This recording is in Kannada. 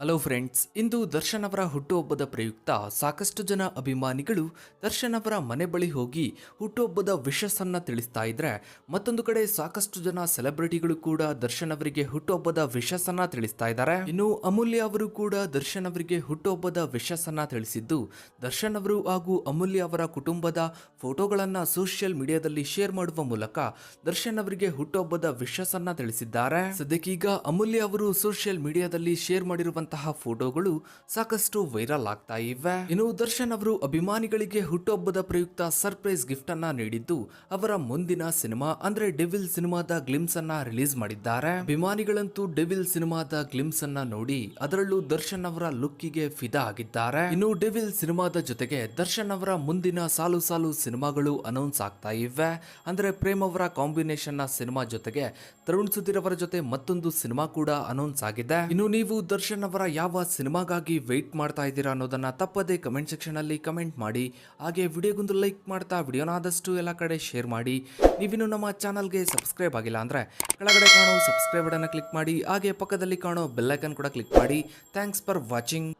ಹಲೋ ಫ್ರೆಂಡ್ಸ್ ಇಂದು ದರ್ಶನ್ ಅವರ ಹುಟ್ಟುಹಬ್ಬದ ಪ್ರಯುಕ್ತ ಸಾಕಷ್ಟು ಜನ ಅಭಿಮಾನಿಗಳು ದರ್ಶನ್ ಅವರ ಮನೆ ಬಳಿ ಹೋಗಿ ಹುಟ್ಟುಹಬ್ಬದ ವಿಶಸ್ಸನ್ನ ತಿಳಿಸ್ತಾ ಇದ್ರೆ ಮತ್ತೊಂದು ಕಡೆ ಸಾಕಷ್ಟು ಜನ ಸೆಲೆಬ್ರಿಟಿಗಳು ಕೂಡ ದರ್ಶನ್ ಅವರಿಗೆ ಹುಟ್ಟುಹಬ್ಬದ ವಿಶಸ್ಸನ್ನ ತಿಳಿಸ್ತಾ ಇದ್ದಾರೆ. ಇನ್ನು ಅಮೂಲ್ಯ ಅವರು ಕೂಡ ದರ್ಶನ್ ಅವರಿಗೆ ಹುಟ್ಟುಹಬ್ಬದ ವಿಶಸ್ಸನ್ನ ತಿಳಿಸಿದ್ದು, ದರ್ಶನ್ ಅವರು ಹಾಗೂ ಅಮೂಲ್ಯ ಅವರ ಕುಟುಂಬದ ಫೋಟೋಗಳನ್ನ ಸೋಷಿಯಲ್ ಮೀಡಿಯಾದಲ್ಲಿ ಶೇರ್ ಮಾಡುವ ಮೂಲಕ ದರ್ಶನ್ ಅವರಿಗೆ ಹುಟ್ಟುಹಬ್ಬದ ವಿಶಸ್ಸನ್ನ ತಿಳಿಸಿದ್ದಾರೆ. ಸದ್ಯಕ್ಕೀಗ ಅಮೂಲ್ಯ ಅವರು ಸೋಷಿಯಲ್ ಮೀಡಿಯಾದಲ್ಲಿ ಶೇರ್ ಮಾಡಿರುವಂತಹ ಫೋಟೋಗಳು ಸಾಕಷ್ಟು ವೈರಲ್ ಆಗ್ತಾ ಇವೆ. ಇನ್ನು ದರ್ಶನ್ ಅವರು ಅಭಿಮಾನಿಗಳಿಗೆ ಹುಟ್ಟುಹಬ್ಬದ ಪ್ರಯುಕ್ತ ಸರ್ಪ್ರೈಸ್ ಗಿಫ್ಟ್ ಅನ್ನ ನೀಡಿದ್ದು, ಅವರ ಮುಂದಿನ ಸಿನಿಮಾ ಅಂದ್ರೆ ಡೆವಿಲ್ ಸಿನಿಮಾದ ಗ್ಲಿಮ್ಸ್ ಅನ್ನ ರಿಲೀಸ್ ಮಾಡಿದ್ದಾರೆ. ಅಭಿಮಾನಿಗಳಂತೂ ಡೆವಿಲ್ ಸಿನಿಮಾದ ಗ್ಲಿಮ್ಸ್ ಅನ್ನ ನೋಡಿ ಅದರಲ್ಲೂ ದರ್ಶನ್ ಅವರ ಲುಕ್ಕಿಗೆ ಫಿದಾ ಆಗಿದ್ದಾರೆ. ಇನ್ನು ಡೆವಿಲ್ ಸಿನಿಮಾದ ಜೊತೆಗೆ ದರ್ಶನ್ ಅವರ ಮುಂದಿನ ಸಾಲು ಸಾಲು ಸಿನಿಮಾಗಳು ಅನೌನ್ಸ್ ಆಗ್ತಾ ಇವೆ. ಅಂದ್ರೆ ಪ್ರೇಮ್ ಅವರ ಕಾಂಬಿನೇಷನ್ನ ಸಿನಿಮಾ ಜೊತೆಗೆ ತರುಣ್ ಸುಧೀರ್ ಅವರ ಜೊತೆ ಮತ್ತೊಂದು ಸಿನಿಮಾ ಕೂಡ ಅನೌನ್ಸ್ ಆಗಿದೆ. ಇನ್ನು ನೀವು ದರ್ಶನ್ ಅವರ ಯಾವ ಸಿನಿಮಾಗಾಗಿ ವೆಯ್ಟ್ ಮಾಡ್ತಾ ಇದ್ದೀರಾ ಅನ್ನೋದನ್ನ ತಪ್ಪದೆ ಕಮೆಂಟ್ ಸೆಕ್ಷನಲ್ಲಿ ಕಮೆಂಟ್ ಮಾಡಿ. ಹಾಗೆ ವಿಡಿಯೋಗೊಂದು ಲೈಕ್ ಮಾಡ್ತಾ ವಿಡಿಯೋನ ಆದಷ್ಟು ಎಲ್ಲ ಕಡೆ ಶೇರ್ ಮಾಡಿ. ನೀವಿನ್ನು ನಮ್ಮ ಚಾನಲ್ಗೆ ಸಬ್ಸ್ಕ್ರೈಬ್ ಆಗಿಲ್ಲ ಅಂದ್ರೆ ಕೆಳಗಡೆ ಕಾಣೋ ಸಬ್ಸ್ಕ್ರೈಬ್ ಬಟನ್ ಕ್ಲಿಕ್ ಮಾಡಿ. ಹಾಗೆ ಪಕ್ಕದಲ್ಲಿ ಕಾಣೋ ಬೆಲ್ಲೈಕನ್ ಕೂಡ ಕ್ಲಿಕ್ ಮಾಡಿ. Thanks for watching